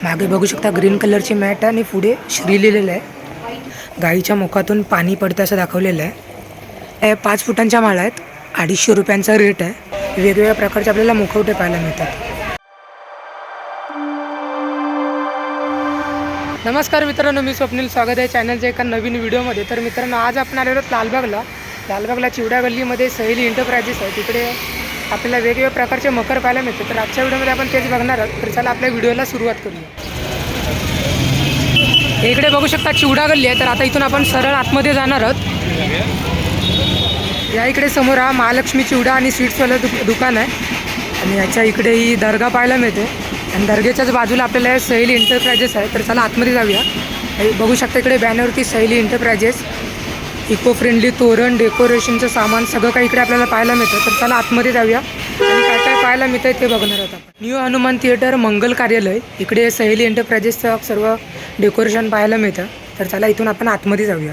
मागे बघू शकता ग्रीन कलरची मॅट आणि पुढे श्री लिहिलेलं आहे. गाईच्या मुखातून पाणी पडतं असं दाखवलेलं आहे. हे पाच फुटांच्या माळा आहेत. अडीचशे रुपयांचा रेट आहे. वेगवेगळ्या प्रकारचे आपल्याला मुखवटे पाहायला मिळतात. नमस्कार मित्रांनो मी स्वप्नील स्वागत आहे चॅनलच्या एका नवीन व्हिडिओमध्ये तर मित्रांनो आज आपण आलेलो लालबागला. लालबागला चिवडा गल्लीमध्ये सहेली एंटरप्राइजेस आहे तिकडे आपल्याला वेगवेगळ्या प्रकारचे मकर पाहायला मिळते तर आजच्या व्हिडिओमध्ये आपण तेच बघणार आहोत. तर चला आपल्या व्हिडिओला सुरुवात करूया. इकडे बघू शकता चिवडा गल्ली आहे. तर आता इथून आपण सरळ आतमध्ये जाणार आहोत. या इकडे समोर हा महालक्ष्मी चिवडा आणि स्वीट्सवालं दु दुकान आहे. आणि याच्या इकडे ही दर्गा पाहायला मिळते आणि दर्गेच्याच बाजूला आपल्याला सहेली एंटरप्राइजेस आहे. तर चला आतमध्ये जाऊया. हे बघू शकता इकडे बॅनरवरती सहेली एंटरप्राइजेस इको फ्रेंडली तोरण डेकोरेशनचं सामान सगळं काही इकडे आपल्याला पाहायला मिळतं. तर चला आतमध्ये जाऊया. आणि काय काय पाहायला मिळतं ते बघणार आहोत आपण. न्यू हनुमान थिएटर मंगल कार्यालय. इकडे सहेली एंटरप्राइजेसचं सर्व डेकोरेशन पाहायला मिळतं. तर चला इथून आपण आतमध्ये जाऊया.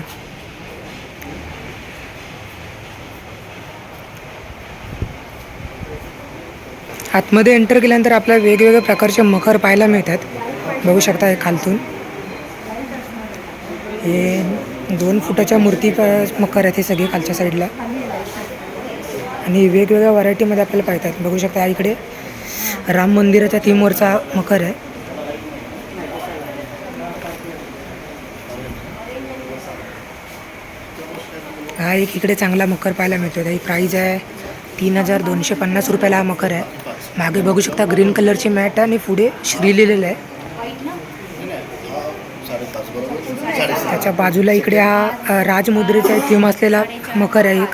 आतमध्ये एंटर केल्यानंतर आपल्याला वेगवेगळ्या प्रकारचे मखर पाहायला मिळतात. बघू शकता हे खालतून. हे दोन फुटाच्या मूर्ती प- आहेत हे सगळे खालच्या साईडला आणि वेगवेगळ्या व्हरायटीमध्ये आपल्याला पाहतात. बघू शकता इकडे राम मंदिराच्या थीमवरचा मकर आहे. हा एक इकडे चांगला मकर पाहायला मिळतो त्याची प्राईज आहे तीन हजार दोनशे पन्नास रुपयाला हा मकर आहे. मागे बघू शकता ग्रीन कलरची मॅट आहे आणि पुढे श्री लिहिलेलं आहे. त्याच्या बाजूला इकडे हा राजमुद्रेचा थीम असलेला मकर आहे एक.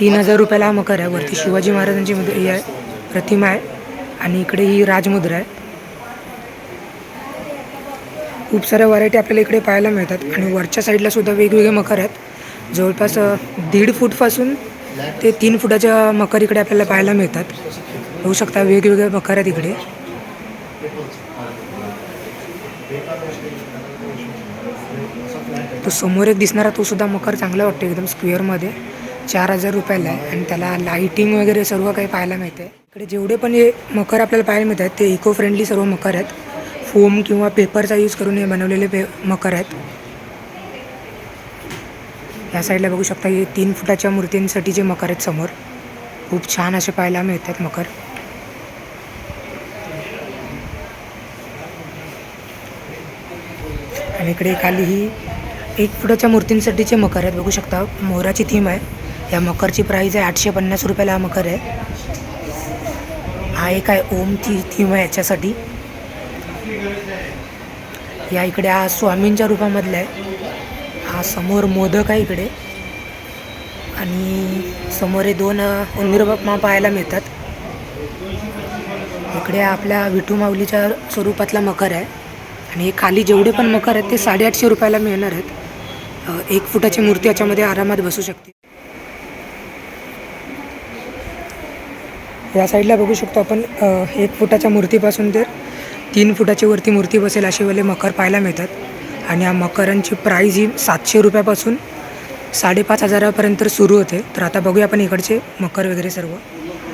तीन हजार रुपयाला हा मकर आहे. वरती शिवाजी महाराजांची मुद्र ही आहे प्रतिमा आहे. आणि इकडे ही राजमुद्रा आहे. खूप साऱ्या व्हरायटी आपल्याला इकडे पाहायला मिळतात. आणि वरच्या साईडला सुद्धा वेगवेगळे मकर आहेत. जवळपास दीड फूटपासून ते तीन फुटाच्या मकर इकडे आपल्याला पाहायला मिळतात. होऊ शकता वेगवेगळे मकर आहेत इकडे. तो समोर एक दिसणारा तो सुद्धा मकर चांगला वाटतो एकदम स्क्वेअरमध्ये चार हजार रुपयाला आहे आणि त्याला लाईटिंग वगैरे सर्व काही पाहायला मिळते. इकडे जेवढे पण हे मकर आपल्याला पाहायला मिळतात ते इको फ्रेंडली सर्व मकर आहेत. फोम किंवा पेपरचा यूज करून हे बनवलेले पे मकर आहेत. या साईडला बघू शकता हे तीन फुटाच्या मूर्तींसाठी जे मकर आहेत समोर. खूप छान असे पाहायला मिळतात मकर. आणि इकडे खाली ही एक फुटाच्या मूर्तींसाठीचे मकर आहेत. बघू शकता मोराची थीम आहे. या मकरची प्राईज आहे आठशे पन्नास रुपयाला हा मकर आहे. हा एक आहे ओमची थीम आहे याच्यासाठी. या इकडे हा स्वामींच्या रूपामधला आहे. हा समोर मोदक आहे इकडे. आणि समोर हे दोन अ, पाहायला मिळतात. इकडे आपल्या विठू माऊलीच्या स्वरूपातला मकर आहे. आणि खाली जेवढे पण मकर आहेत ते साडेआठशे रुपयाला मिळणार आहेत. एक फुटाची मूर्ती याच्यामध्ये आरामात बसू शकते. या साईडला बघू शकतो आपण एक फुटाच्या मूर्तीपासून तर तीन फुटाची वरती मूर्ती बसेल असे वाले मकर पाहायला मिळतात. आणि या मकरांची प्राईज ही सातशे रुपयापासून साडेपाच हजारापर्यंत सुरू होते. तर आता बघूया आपण इकडचे मकर वगैरे सर्व.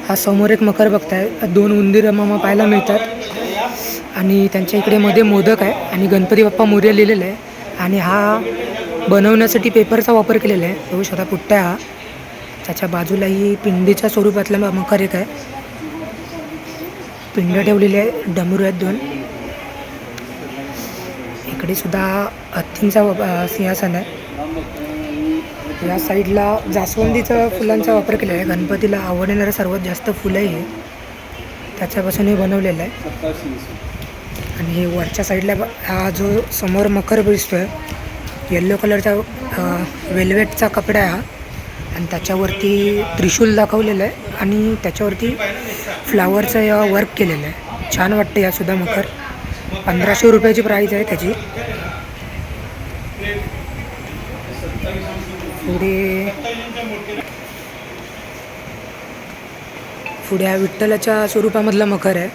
हा समोर एक मकर बघताय. दोन उंदीर मामा पाहायला मिळतात. आणि त्यांच्या इकडे मध्ये मोदक आहे. आणि गणपती बाप्पा मोर्या लिहिलेलं आहे. आणि हा बनवण्यासाठी पेपरचा वापर केलेला आहे. बघू शकता पुट्ट्या हा. त्याच्या बाजूलाही पिंडीच्या स्वरूपातला मकर एक आहे. पिंड ठेवलेली आहे डमरू आहेत दोन. इकडे सुद्धा हत्तींचा व- सिंहासन आहे. या साईडला जास्वंदीचा फुलांचा वापर केलेला आहे. गणपतीला आवडणारं सर्वात जास्त फुलं आहे त्याच्यापासून हे बनवलेलं आहे. आणि हे वरच्या साईडला हा जो समोर मकर दिसतो आहे येल्लो कलरचा वेल्वेटचा कपडा आहे हा. आणि त्याच्यावरती त्रिशूल दाखवलेलं आहे आणि त्याच्यावरती फ्लावरचं वर्क केलेलं आहे. छान वाटतं यासुद्धा मखर. पंधराशे रुपयाची प्राईज आहे त्याची. पुढे पुढे हा विठ्ठलाच्या स्वरूपामधला मखर आहे.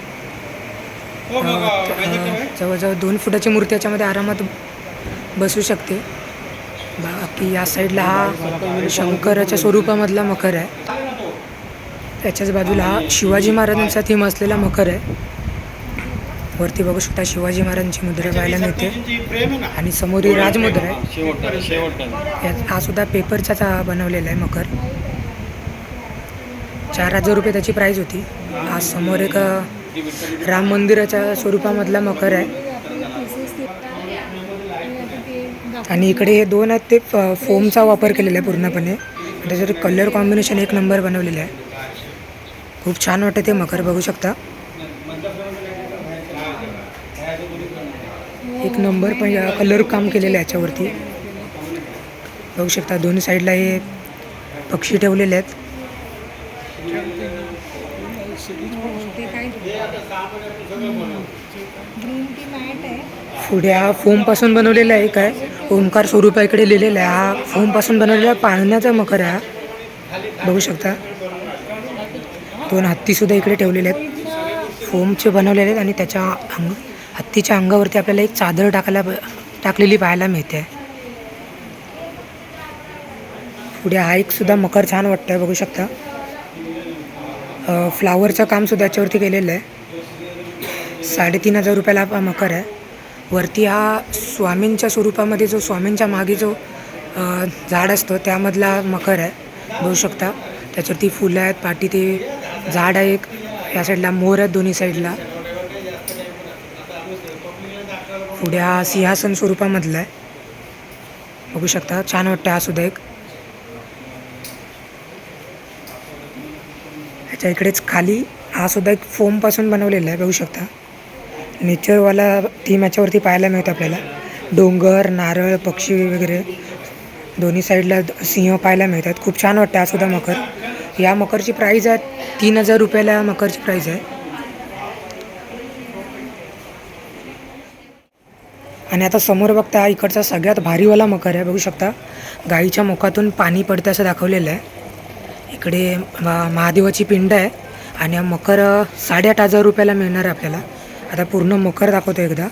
जवळजवळ दोन फुटाची मूर्ती याच्यामध्ये आरामात बसू शकते. बाकी या साईडला हा शंकराच्या स्वरूपामधला मकर आहे. त्याच्याच बाजूला हा शिवाजी महाराजांचा थीम असलेला मकर आहे. वरती बघू शकता शिवाजी महाराजांची मुद्रा पाहायला मिळते. आणि समोर ही राजमुद्रा आहे. यात- हा सुद्धा पेपरचाच हा बनवलेला आहे मकर. चार हजार रुपये त्याची प्राईज होती. आज समोर एक राम मंदिराच्या स्वरूपामधला मकर आहे. आणि इकडे हे दोन आहेत ते फ- फोमचा वापर केलेला आहे पूर्णपणे. त्याच्यात कलर कॉम्बिनेशन एक नंबर बनवलेलं आहे. खूप छान वाटतं ते मकर बघू शकता. एक नंबर पण या कलर काम केलेलं आहे याच्यावरती. बघू शकता दोन्ही साईडला हे पक्षी ठेवलेले आहेत. पुढे हा फोमपासून बनवलेला आहे. काय ओंकार स्वरूपा इकडे लिहिलेला आहे. हा फोमपासून बनवलेला पाळण्याचा मकर आहे हा. बघू शकता. दोन हत्तीसुद्धा इकडे ठेवलेले आहेत. फोमचे बनवलेले आहेत आणि त्याच्या अंग हत्तीच्या अंगावरती आपल्याला एक चादर टाकायला टाकलेली पाहायला मिळते. पुढे हा एक सुद्धा मकर छान वाटतं बघू शकता. फ्लावरचं कामसुद्धा याच्यावरती केलेलं आहे. साडेतीन हजार रुपयाला हा मकर आहे. वरती हा स्वामींच्या स्वरूपामध्ये जो स्वामींच्या मागे जो झाड असतं त्यामधला मकर आहे. बघू शकता. त्याच्यावरती फुलं आहेत पाठी ते झाड आहे एक. या साईडला मोर आहेत दोन्ही साईडला. पुढे हा सिंहासन स्वरूपामधला आहे. बघू शकता. छान वाटतं हा सुद्धा एक. ह्याच्या इकडेच खाली हा सुद्धा एक फोमपासून बनवलेला आहे. बघू शकता. नेचरवाला थीम याच्यावरती पाहायला मिळतं आपल्याला. डोंगर नारळ पक्षी वगैरे. दोन्ही साईडला सिंह पाहायला मिळतात. खूप छान वाटतं हा सुद्धा मकर. या मकरची प्राईज आहे तीन हजार रुपयाला मकरची प्राईज आहे. आणि आता समोर बघता हा इकडचा सगळ्यात भारीवाला मकर आहे. बघू शकता गाईच्या मुखातून पाणी पडतं असं दाखवलेलं आहे. इकडे महादेवाची पिंड आहे. आणि हा मकर साडेआठ हजार रुपयाला मिळणार आहे आपल्याला. आता पूर्ण मकर दाखवतो एकदा.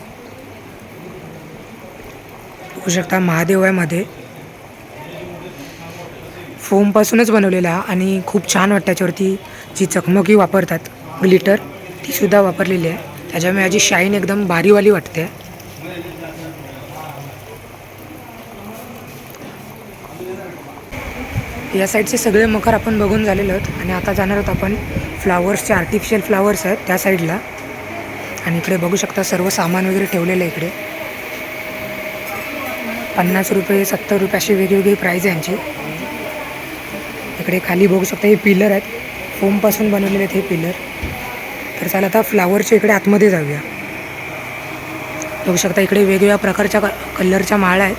बघू शकता महादेव आहे मध्ये. फोमपासूनच बनवलेला आणि खूप छान वाटतं त्याच्यावरती जी चकमकी वापरतात ग्लिटर तीसुद्धा वापरलेली आहे. त्याच्यामुळे याची शाईन एकदम भारीवाली वाटते. या साईडचे सगळे मकर आपण बघून झालेलो आहोत आणि आता जाणार आहोत आपण फ्लावर्सचे आर्टिफिशियल फ्लावर्स आहेत त्या साईडला. आणि इकडे बघू शकता सर्व सामान वगैरे ठेवलेलं आहे इकडे. पन्नास रुपये सत्तर रुपये अशी वेगवेगळी प्राईज आहे यांची. इकडे खाली बघू शकता हे पिलर आहेत. फोमपासून बनवलेले आहेत हे पिलर तर चला आता फ्लावरच्या इकडे आतमध्ये जाऊया. बघू शकता इकडे वेगवेगळ्या प्रकारच्या क कलरच्या माळा आहेत.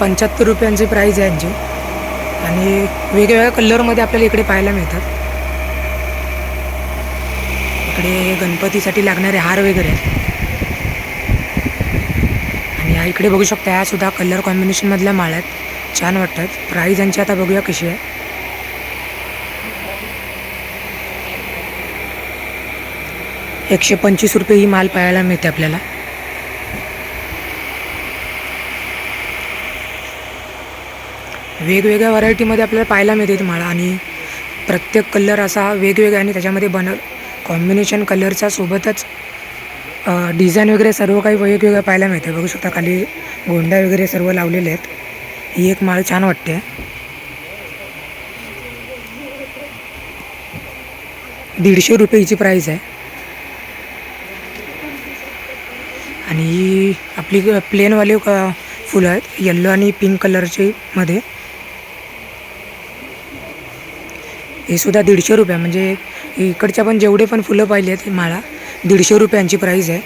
पंच्याहत्तर रुपयांची प्राईज आहे यांची. आणि वेगवेगळ्या कलरमध्ये आपल्याला इकडे पाहायला मिळतात. इकडे गणपतीसाठी लागणारे हार वगैरे. आहेत आणि या इकडे बघू शकता ह्या सुद्धा कलर कॉम्बिनेशनमधल्या माळ्या आहेत. छान वाटतात. प्राईज यांची आता बघूया कशी आहे. एकशे पंचवीस रुपये ही माल पाहायला मिळते आपल्याला. वेगवेगळ्या व्हरायटीमध्ये आपल्याला पाहायला मिळते तुम्हाला. आणि प्रत्येक कलर असा वेगवेगळा आणि त्याच्यामध्ये बन कॉम्बिनेशन कलरच्या सोबतच डिझाईन वगैरे सर्व काही वेगवेगळं पाहायला मिळतं. बघू शकता खाली गोंड्या वगैरे सर्व लावलेले आहेत. ही एक माळ छान वाटते. दीडशे रुपये हिची प्राईस आहे. आणि ही आपली प्लेनवाले फुलं आहेत. येल्लो आणि पिंक कलरचे मध्ये. हे सुद्धा दीडशे रुपये म्हणजे इकडच्या पण जेवढे पण फुलं पाहिले आहेत हे माळा दीडशे रुपयांची प्राईज आहे.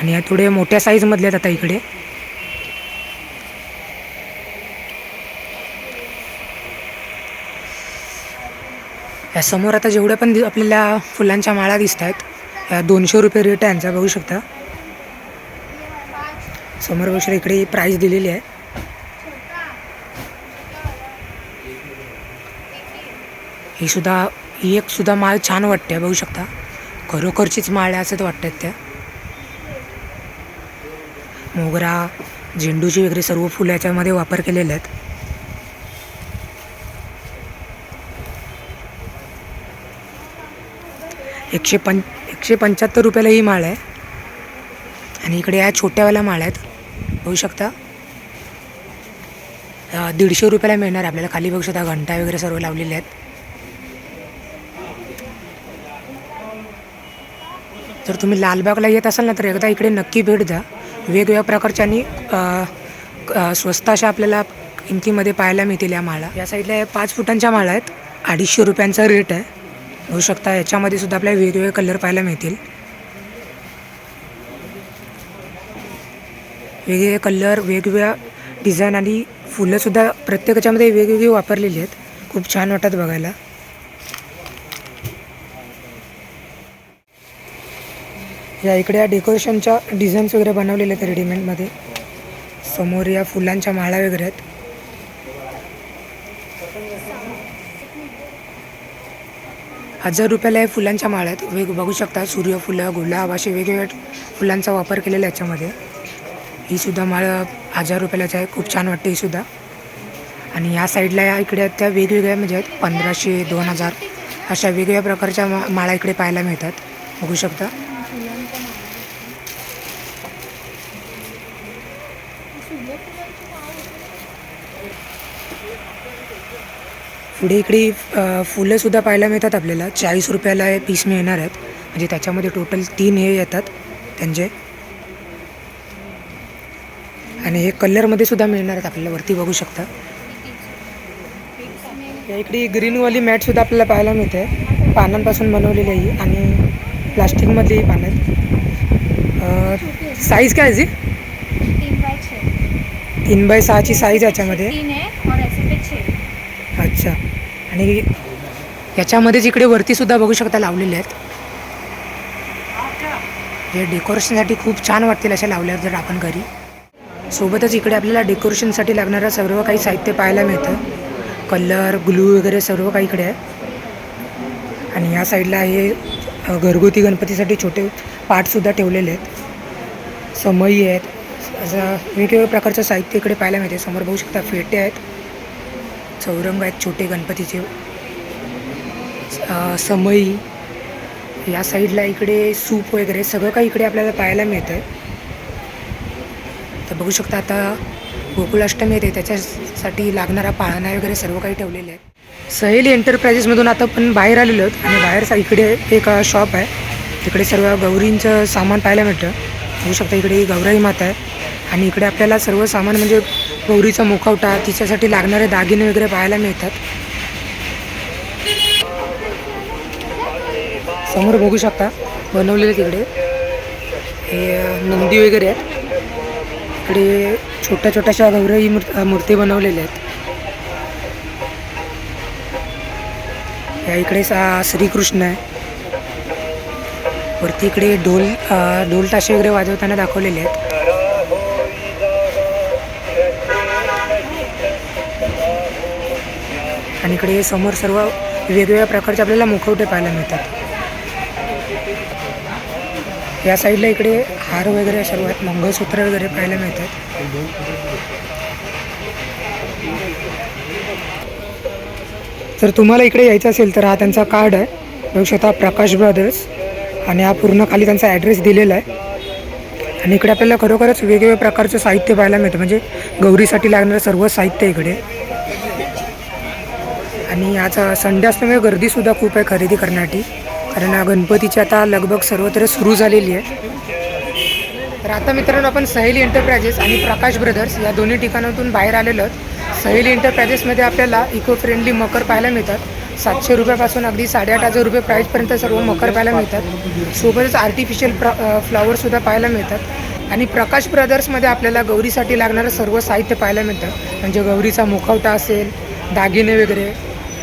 आणि या थोडे मोठ्या साईजमधले आहेत आता इकडे. या समोर आता जेवढ्या पण दि- आपल्याला फुलांच्या माळा दिसत आहेत या दोनशे रुपये रेट आहे यांचा बघू शकता. समोर बघू शकता इकडे प्राईज दिलेली आहे. ही सुद्धा ही एक सुद्धा माळ छान वाटते बघू शकता. खरोखरचीच माळ आहे असं वाटतात त्या. मोगरा झेंडूची वगैरे सर्व फुलं याच्यामध्ये वापर केलेले आहेत. एकशे पं एकशे पंच्याहत्तर रुपयाला ही माळ आहे. आणि इकडे या छोट्यावाल्या माळ आहेत. बघू शकता. दीडशे रुपयाला मिळणार आहे आपल्याला. खाली बघू शकता घंटा वगैरे सर्व लावलेले आहेत. जर तुम्ही लालबागला येत असाल ना तर एकदा इकडे नक्की भेट द्या. वेगवेगळ्या प्रकारच्या आणि स्वस्त अशा आपल्याला किमतीमध्ये पाहायला मिळतील या माळा. या साईडला पाच फुटांच्या माळा आहेत. अडीचशे रुपयांचा रेट आहे. होऊ शकता याच्यामध्ये सुद्धा आपल्याला वेगवेगळे कलर पाहायला मिळतील. वेगवेगळे कलर वेगवेगळ्या डिझाईन आणि फुलंसुद्धा प्रत्येकाच्यामध्ये वेगवेगळी वापरलेली आहेत. खूप छान वाटतात बघायला. या इकडे या डेकोरेशनच्या डिझाईन्स वगैरे बनवलेले आहेत रेडीमेडमध्ये. समोर या फुलांच्या माळा वगैरे आहेत. हजार रुपयाला या फुलांच्या माळा आहेत. वेग बघू शकता सूर्यफुलं गुलाब असे वेगवेगळ्या फुलांचा वापर केलेला आहे याच्यामध्ये. ही सुद्धा माळ हजार रुपयालाच आहे. खूप छान वाटते ही सुद्धा. आणि या साईडला या इकडे त्या वेगवेगळ्या म्हणजे आहेत. पंधराशे दोन हजार अशा वेगवेगळ्या प्रकारच्या मा माळा इकडे पाहायला मिळतात. बघू शकता. पुढे इकडे फुलंसुद्धा पाहायला मिळतात आपल्याला. चाळीस रुपयाला हे पीस मिळणार आहेत. म्हणजे त्याच्यामध्ये टोटल तीन हे येतात त्यांचे. आणि हे कलरमध्ये सुद्धा मिळणार आहेत आपल्याला. वरती बघू शकता. या इकडे ग्रीनवाली मॅटसुद्धा आपल्याला पाहायला मिळते. पानांपासून बनवलेली आहे ही. आणि प्लास्टिकमधली पानं आहेत. साईज काय आहे छः. तीन बाय सहाची साईज याच्यामध्ये. असं. आणि याच्यामध्येच इकडे वरतीसुद्धा बघू शकता लावलेले आहेत. हे डेकोरेशनसाठी खूप छान वाटतील अशा लावल्यावर जर आपण घरी. सोबतच इकडे आपल्याला डेकोरेशनसाठी लागणारं सर्व काही साहित्य पाहायला मिळतं. कलर ग्लू वगैरे सर्व काही इकडे आहे. आणि या साईडला हे घरगुती गणपतीसाठी छोटे पार्टसुद्धा ठेवलेले आहेत. समई आहेत. असं वेगवेगळ्या प्रकारचं साहित्य इकडे पाहायला मिळते समोर बघू शकता फेटे आहेत. चौरंग आहेत छोटे गणपतीचे समई या साईडला इकडे सूप वगैरे सगळं काही इकडे आपल्याला पाहायला मिळतं आहे तर बघू शकता आता गोकुळाष्टमी येते त्याच्यासाठी लागणारा पाळणा वगैरे सर्व काही ठेवलेले आहे सहेली एंटरप्राइजेसमधून आता आपण बाहेर आलेलो आहोत आणि बाहेर इकडे एक शॉप आहे. तिकडे सर्व गौरींचं सामान पाहायला मिळतं. बघू शकता इकडे गौराई माता आहे आणि इकडे आपल्याला सर्व सामान म्हणजे गौरीचा मुखवटा तिच्यासाठी लागणारे दागिने वगैरे पाहायला मिळतात. समोर बघू शकता बनवलेले तिकडे. हे नंदी वगैरे आहेत. इकडे छोट्या छोट्याशा गौराई मूर् मूर्ती बनवलेल्या आहेत. या इकडे सा श्रीकृष्ण आहे. वरती इकडे ढोल ढोल ताशे वगैरे वाजवताना दाखवलेले आहेत. आणि इकडे समोर सर्व वेगवेगळ्या प्रकारचे आपल्याला मुखवटे पाहायला मिळतात. या साईडला इकडे हार वगैरे सर्व आहेत मंगळसूत्र वगैरे पाहायला मिळतात. जर तुम्हाला इकडे यायचं असेल तर हा त्यांचा कार्ड आहे. बघू शकता प्रकाश ब्रदर्स आणि हा पूर्ण खाली त्यांचा ॲड्रेस दिलेला आहे. आणि इकडे आपल्याला खरोखरच वेगवेगळ्या प्रकारचं साहित्य पाहायला मिळतं. म्हणजे गौरीसाठी लागणारं सर्व साहित्य इकडे. आणि आज संडे असल्यामुळे गर्दीसुद्धा खूप आहे खरेदी करण्यासाठी. कारण गणपतीची आता लगभग सर्वत्र सुरू झालेली आहे. तर आता मित्रांनो आपण सहेली एंटरप्रायजेस आणि प्रकाश ब्रदर्स या दोन्ही ठिकाणातून बाहेर आलेलो आहोत. सहेली एंटरप्रायजेसमध्ये आपल्याला इको फ्रेंडली मकर पाहायला मिळतात. सातशे रुपयापासून अगदी साडेआठ हजार रुपये प्राईजपर्यंत सर्व मकर पाहायला मिळतात. सोबतच आर्टिफिशियल प्र फ्लॉवरसुद्धा पाहायला मिळतात. आणि प्रकाश ब्रदर्समध्ये आपल्याला गौरीसाठी लागणारं सर्व साहित्य पाहायला मिळतं. म्हणजे गौरीचा मुखवटा असेल दागिने वगैरे.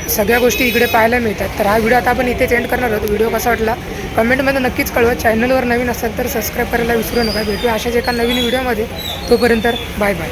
सगळ्या गोष्टी इकडे पाहायला मिळतात. तर हा व्हिडिओ आता आपण इथेच एंड करणार आहोत. व्हिडिओ कसा वाटला? कमेंटमध्ये नक्कीच कळवा. चॅनलवर नवीन असाल तर सबस्क्राईब करायला विसरू नका. भेटू अशाच एका नवीन व्हिडिओमध्ये. तोपर्यंत बाय बाय